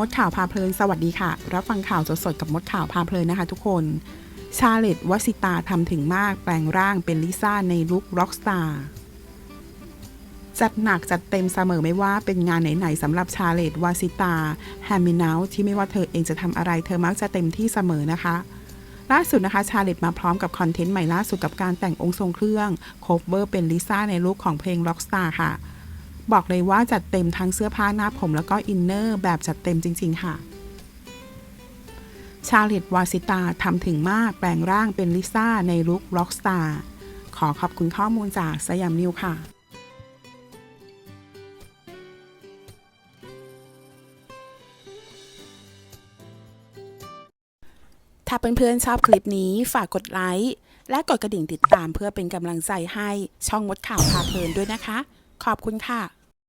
มดข่าวพาเพลิน สวัสดีค่ะ รับฟังข่าวสดๆกับมดข่าวพาเพลินนะคะทุกคน ชาเลตวสิตาทำถึงมากแปลงร่างเป็นลิซ่าในลุคร็อกสตาร์จัดหนักจัดเต็มเสมอไม่ว่าเป็นงานไหนๆสำหรับชาเลตวาสิตาแฮมมินาที่ไม่ว่าเธอเองจะทำอะไรเธอมักจะเต็มที่เสมอนะคะล่าสุดนะคะชาเลตมาพร้อมกับคอนเทนต์ใหม่ล่าสุดกับการแต่งองค์ทรงเครื่องโคเวอร์เป็นลิซ่าในลุคของเพลงร็อกสตาร์ค่ะ บอกเลยว่าจัดเต็มทั้งเสื้อผ้าหน้าผมแล้วก็อินเนอร์แบบจัดเต็มจริง ๆ ค่ะ ชาเลตวาสิตาทำถึงมากแปลงร่างเป็นลิซ่าในลุคร็อกสตาร์ขอขอบคุณข้อมูลจากสยามนิวค่ะถ้าเพื่อนๆชอบคลิปนี้ฝากกดไลค์และกดกระดิ่งติดตามเพื่อเป็นกำลังใจให้ช่องมดข่าวพาเพลินด้วยนะคะ ขอบคุณค่ะ